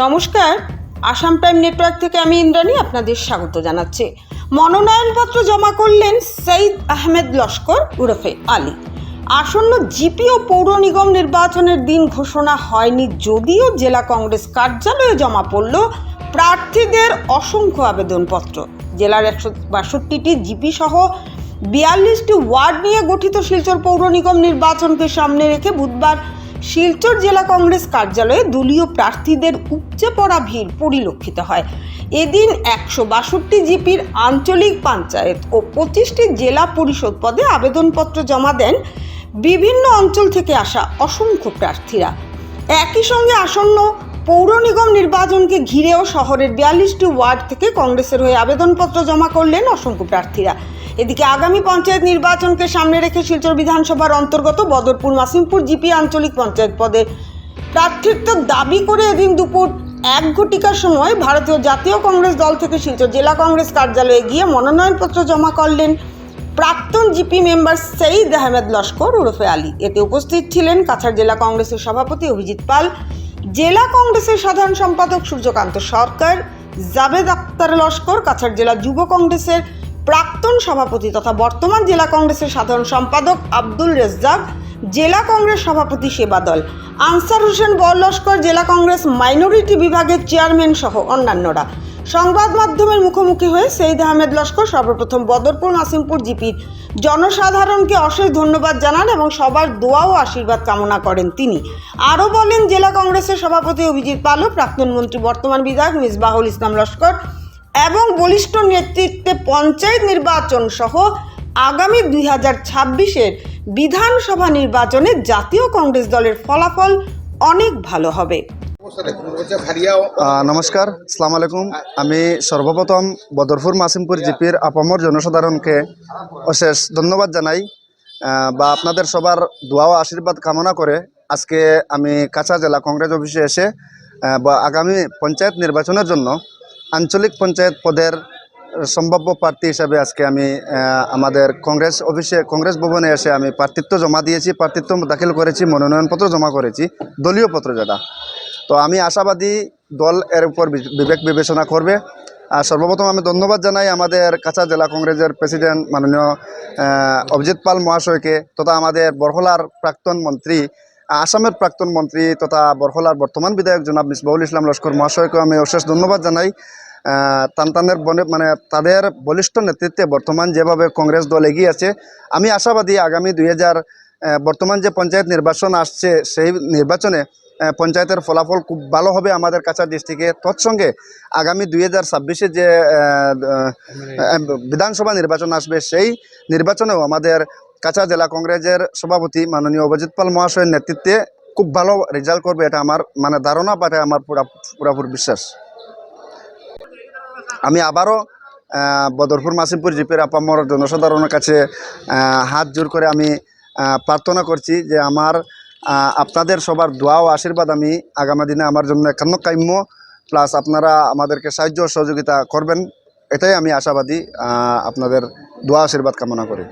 নমস্কার। Assam time network থেকে আমি ইন্দ্রাণী আপনাদের স্বাগত জানাচ্ছি। মনোনয়নপত্র জমা করলেন সঈদ আহমেদ লস্কর উরফে আলী। আসন্ন জিপি ও পৌর নিগম নির্বাচনের দিন ঘোষণা হয়নি যদিও জেলা কংগ্রেস কার্যালয়ে জমা পড়ল প্রার্থীদের অসংখ্য আবেদনপত্র। জেলার একশো বাষট্টিটি জিপি সহ বিয়াল্লিশটি ওয়ার্ড নিয়ে গঠিত শিলচর পৌর নিগম নির্বাচনকে সামনে রেখে বুধবার শিলচর জেলা কংগ্রেস কার্যালয়ে দলীয় প্রার্থীদের উপচে পড়া ভিড় পরিলক্ষিত হয়। এদিন একশো বাষট্টি জিপির আঞ্চলিক পঞ্চায়েত ও পঁচিশটি জেলা পরিষদ পদে আবেদনপত্র জমা দেন বিভিন্ন অঞ্চল থেকে আসা অসংখ্য প্রার্থীরা। একই সঙ্গে আসন্ন পৌর নিগম নির্বাচনকে ঘিরেও শহরের বিয়াল্লিশটি ওয়ার্ড থেকে কংগ্রেসের হয়ে আবেদনপত্র জমা করলেন অসংখ্য প্রার্থীরা। এদিকে আগামী পঞ্চায়েত নির্বাচনকে সামনে রেখে শিলচর বিধানসভার অন্তর্গত বদরপুর, মাসিমপুর, জিপি আঞ্চলিক পঞ্চায়েত পদে প্রার্থিত্ব দাবি করে এদিন দুপুর এক ঘটিকার সময় ভারতীয় জাতীয় কংগ্রেস দল থেকে শিলচর জেলা কংগ্রেস কার্যালয়ে গিয়ে মনোনয়নপত্র জমা করলেন প্রাক্তন জিপি মেম্বার সঈদ আহমেদ লস্কর ওরফে আলী। এতে উপস্থিত ছিলেন কাছাড় জেলা কংগ্রেসের সভাপতি অভিজিৎ পাল, জেলা কংগ্রেসের সাধারণ সম্পাদক সূর্যকান্ত সরকার জাবেদ আক্তার লস্কর, কাছাড় জেলা যুব কংগ্রেসের প্রাক্তন সভাপতি তথা বর্তমান জেলা কংগ্রেসের সাধারণ সম্পাদক আব্দুল রেজ্জাক, জেলা কংগ্রেস সভাপতি সেবা দল আনসার হোসেন বল লস্কর জেলা কংগ্রেস মাইনরিটি বিভাগের চেয়ারম্যান সহ অন্যান্যরা। সংবাদ মাধ্যমের মুখোমুখি হয়ে সঈদ আহমেদ লস্কর, সর্বপ্রথম বদরপুর নাসিমপুর জিপির জনসাধারণকে অশেষ ধন্যবাদ জানান এবং সবার দোয়া ও আশীর্বাদ কামনা করেন তিনি। আরও বলেন, জেলা কংগ্রেসের সভাপতি অভিজিৎ পালু প্রাক্তন মন্ত্রী বর্তমান বিধায়ক মিসবাহুল ইসলাম লস্কর এবং বলিষ্ঠ নেতৃত্বে পঞ্চায়েত নির্বাচন সহ আগামী দুই হাজার ছাব্বিশের বিধানসভা নির্বাচনে জাতীয় কংগ্রেস দলের ফলাফল অনেক ভালো হবে। নমস্কার, সালাম আলাইকুম। আমি সর্বপ্রথম বদরপুর মাসিমপুর জিপির আপামর জনসাধারণকে অশেষ ধন্যবাদ জানাই। বা আপনাদের সবার দোয়া ও আশীর্বাদ কামনা করে আজকে আমি কাছা জেলা কংগ্রেস অফিসে এসে বা আগামী পঞ্চায়েত নির্বাচনের জন্য আঞ্চলিক পঞ্চায়েত পদের সম্ভাব্য প্রার্থী হিসাবে আজকে আমি আমাদের কংগ্রেস অফিসে, কংগ্রেস ভবনে এসে আমি প্রার্থিত্ব জমা দিয়েছি, প্রার্থিত্ব দাখিল করেছি, মনোনয়নপত্র জমা করেছি, দলীয় পত্র যেটা। তো আমি আশাবাদী দল এর উপর বিবেক বিবেচনা করবে। আর সর্বপ্রথম আমি ধন্যবাদ জানাই আমাদের কাছা জেলা কংগ্রেসের প্রেসিডেন্ট মাননীয় অভিজিৎ পাল মহাশয়কে, তথা আমাদের বরহলার প্রাক্তন মন্ত্রী আসামের প্রাক্তন মন্ত্রী তথা বরহলার বর্তমান বিধায়ক জনাব মিসবাউল ইসলাম লস্কর মহাশয়কে আমি অশেষ ধন্যবাদ জানাই। তানতানের বনে মানে তাদের বলিষ্ঠ নেতৃত্বে বর্তমান যেভাবে কংগ্রেস দল এগিয়ে আছে আমি আশাবাদী আগামী দুই হাজার বর্তমান যে পঞ্চায়েত নির্বাচন আসছে সেই নির্বাচনে পঞ্চায়েতের ফলাফল খুব ভালো হবে আমাদের কাছাড় ডিস্ট্রিক্টে তৎসঙ্গে আগামী দুই হাজার ছাব্বিশে যে বিধানসভা নির্বাচন আসবে সেই নির্বাচনেও আমাদের কাছা জেলা কংগ্রেসের সভাপতি মাননীয় অভিজিৎ পাল মহাশয়ের নেতৃত্বে খুব ভালো রেজাল্ট করবে এটা আমার মানে ধারণা বা এটা আমার পুরা পুরাপুর বিশ্বাস। আমি আবারও বদরপুর মাসিমপুর জিপের আপামর জনসাধারণের কাছে হাত জোর করে আমি প্রার্থনা করছি যে আমার আপনাদের সবার দোয়া ও আশীর্বাদ আমি আগামী দিনে আমার জন্য একান্ন কাম্য প্লাস আপনারা আমাদেরকে সাহায্য সহযোগিতা করবেন, এটাই আমি আশাবাদী আপনাদের দোয়া আশীর্বাদ কামনা করি।